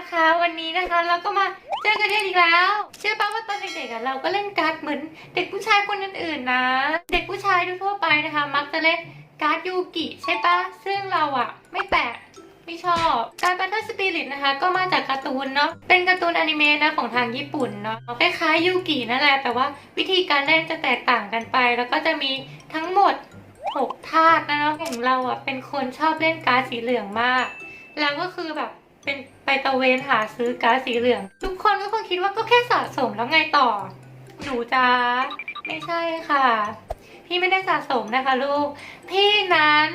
นะคะ วันนี้นะคะเราก็มาเจอกันอีกแล้ว เชื่อป่ะว่าตอนเด็กๆเราก็เล่นการ์ดเหมือนเด็กผู้ชายคนอื่นๆนะ เด็กผู้ชายทั่วไปนะคะ มักจะเล่นการ์ดยูกิใช่ปะซึ่งเราอะไม่แปลกไม่ชอบ การ Battle Spirit นะคะ ก็มาจากการ์ตูนเนาะ เป็นการ์ตูนอนิเมะนะของทางญี่ปุ่นเนาะ คล้ายๆยูกินั่นแหละ แต่ว่าวิธีการเล่นจะแตกต่างกันไป แล้วก็จะมีทั้งหมดหกธาตุนะเนาะของเราอะเป็นคนชอบเล่นการ์ดสีเหลืองมาก แล้วก็คือแบบ เป็นไปตะเวนหาซื้อการ์ดสีเหลือง ทุกคนก็คงคิดว่าก็แค่สะสมแล้วไงต่อ หนูจ้าไม่ใช่ค่ะ พี่ไม่ได้สะสมนะคะลูก พี่นั้น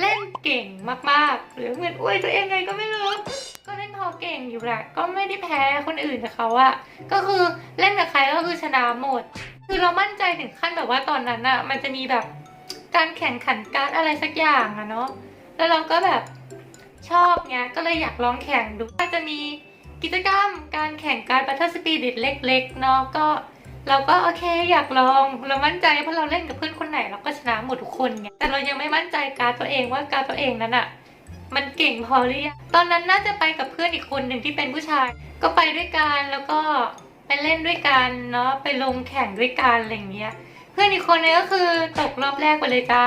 เล่นเก่งมากๆ หรือเหมือนอวยตัวเองไงก็ไม่รู้ ก็เล่นพอเก่งอยู่แหละก็ไม่ได้แพ้คนอื่นเขาอะก็คือเล่นกับใครก็คือชนะหมด คือเรามั่นใจถึงขั้นแบบว่าตอนนั้นอะมันจะมีแบบการแข่งขันการ์ดอะไรสักอย่างอะเนาะแล้วเราก็แบบ ชอบเงี้ยก็เลยอยากลองแข่งดูถ้าจะมีกิจกรรมการแข่งการ์ด Battle Spirit เล็กๆเนาะก็เราก็โอเคอยากลองเรามั่นใจเพราะเราเล่นกับเพื่อนคนไหนเราก็ชนะหมดทุกคนไงแต่เรายังไม่มั่นใจการตัวเองว่าการตัวเองนั้นอะมันเก่งพอหรือยังตอนนั้นน่าจะไปกับเพื่อนอีกคนหนึ่งที่เป็นผู้ชาย ก็ไปด้วยกันแล้วก็ไปเล่นด้วยกันเนาะไปลงแข่งด้วยกันอะไรอย่างเงี้ย เพื่อนอีกคนนึงก็คือตกรอบแรกไปเลยจ้า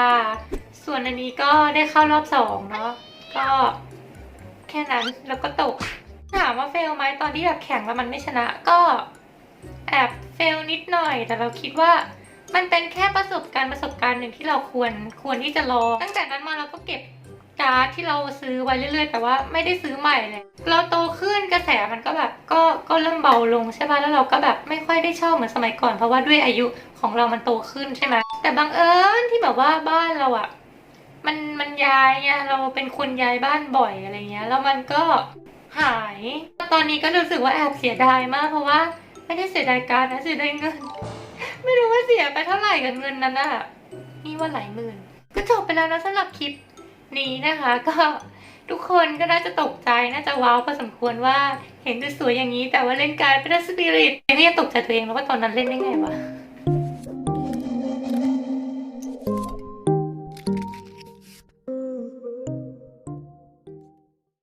ส่วนอันนี้ก็ได้เข้ารอบสองเนาะก็ันแล้วก็ตก ถามว่าเฟลไหมตอนที่แบบแข่งแล้วมันไม่ชนะก็แอบเฟลนิดหน่อย แต่เราคิดว่ามันเป็นแค่ประสบการณ์ประสบการณ์หนึ่งที่เราควรควรที่จะลอง ตั้งแต่นั้นมาเราก็เก็บการ์ดที่เราซื้อไว้เรื่อย ๆ แต่ว่าไม่ได้ซื้อใหม่เลย เราโตขึ้นกระแสมันก็แบบก็ก็เริ่มเบาลงใช่ป่ะแล้วเราก็แบบไม่ค่อยได้ชอบเหมือนสมัยก่อนเพราะว่าด้วยอายุของเรามันโตขึ้นใช่ไหมแต่บังเอิญที่แบบว่าบ้านเราอะ มันมันย้ายไงเราเป็นคนย้ายบ้านบ่อยอะไรเงี้ย แล้วมันก็หาย ตอนนี้ก็รู้สึกว่าแอบเสียดายมากเพราะว่า ไม่ได้เสียดายการนะเสียดายเงิน ไม่รู้ว่าเสียไปเท่าไหร่กับเงินนั้นอะนี่ว่าหลายหมื่น ก็จบไปแล้วนะสำหรับคลิปนี้นะคะ ก็ทุกคนก็น่าจะตกใจน่าจะว้าวพอสมควรว่าเห็นสวยๆอย่างนี้ แต่ว่าเล่นการเป็นสปิริตยังไม่ตกใจตัวเองแล้วว่าตอนนั้นเล่นได้ไงวะ